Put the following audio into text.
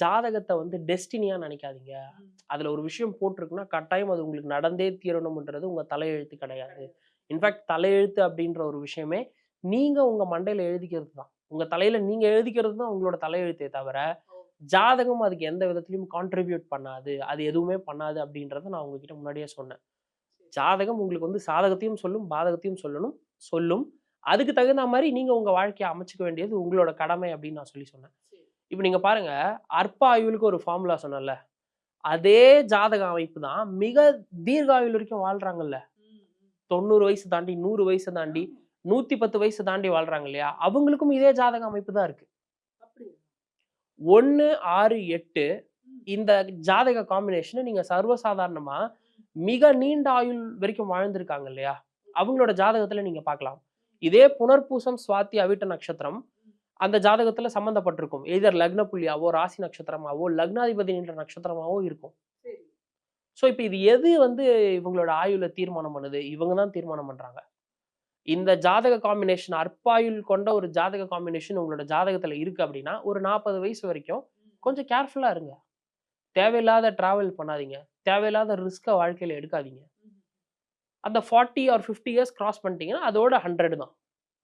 ஜாதகத்தை வந்து டெஸ்டினியா நினைக்காதீங்க. அதுல ஒரு விஷயம் போட்டிருக்குன்னா கட்டாயம் அது உங்களுக்கு நடந்தே தீரணும்ன்றது உங்க தலையெழுத்து கிடையாது. இன்ஃபேக்ட் தலையெழுத்து அப்படின்ற ஒரு விஷயமே நீங்க உங்க மண்டையில எழுதிக்கிறது தான். உங்க தலையில நீங்க எழுதிக்கிறது தான் உங்களோட தலையெழுத்தே தவிர ஜாதகம் அதுக்கு எந்த விதத்திலையும் கான்ட்ரிபியூட் பண்ணாது. அது எதுவுமே பண்ணாது அப்படின்றத நான் உங்ககிட்ட முன்னாடியே சொன்னேன். ஜாதகம் உங்களுக்கு வந்து சாதகத்தையும் சொல்லும் பாதகத்தையும் சொல்லணும் சொல்லும். அதுக்கு தகுந்த மாதிரி நீங்க உங்க வாழ்க்கையை அமைச்சுக்க வேண்டியது உங்களோட கடமை அப்படின்னு நான் சொல்லி சொன்னேன். இப்போ நீங்க பாருங்க அற்ப ஆயுளுக்கு ஒரு ஃபார்முலா சொன்னேன்ல. அதே ஜாதக அமைப்பு தான் மிக தீர்க்க ஆயுள் வரைக்கும் வாழ்றாங்கல்ல. தொண்ணூறு வயசு தாண்டி நூறு வயசு தாண்டி நூத்தி பத்து வயசு தாண்டி வாழ்றாங்க இல்லையா? அவங்களுக்கும் இதே ஜாதக அமைப்பு தான் இருக்கு. ஒன்னு ஆறு எட்டு இந்த ஜாதக காம்பினேஷனை நீங்க சர்வசாதாரணமா மிக நீண்ட ஆயுள் வரைக்கும் வாழ்ந்திருக்காங்க இல்லையா? அவங்களோட ஜாதகத்துல நீங்க பார்க்கலாம். இதே புனர்பூசம் சுவாதி அவிட்ட நட்சத்திரம் அந்த ஜாதகத்துல சம்பந்தப்பட்டிருக்கும். எதர் லக்ன புள்ளியாவோ ராசி நட்சத்திரமாவோ லக்னாதிபதி என்ற நட்சத்திரமாவோ இருக்கும். ஸோ இப்போ இது எது வந்து இவங்களோட ஆயுளை தீர்மானம் பண்ணுது? இவங்க தான் தீர்மானம் பண்றாங்க. இந்த ஜாதக காம்பினேஷன் அற்பாயுள் கொண்ட ஒரு ஜாதக காம்பினேஷன் உங்களோட ஜாதகத்துல இருக்கு அப்படின்னா ஒரு நாற்பது வயசு வரைக்கும் கொஞ்சம் கேர்ஃபுல்லா இருங்க. தேவையில்லாத டிராவல் பண்ணாதீங்க. தேவையில்லாத ரிஸ்க்கை வாழ்க்கையில எடுக்காதீங்க. அந்த forty or fifty years cross பண்ணிட்டீங்கன்னா அதோட ஹண்ட்ரட் தான்.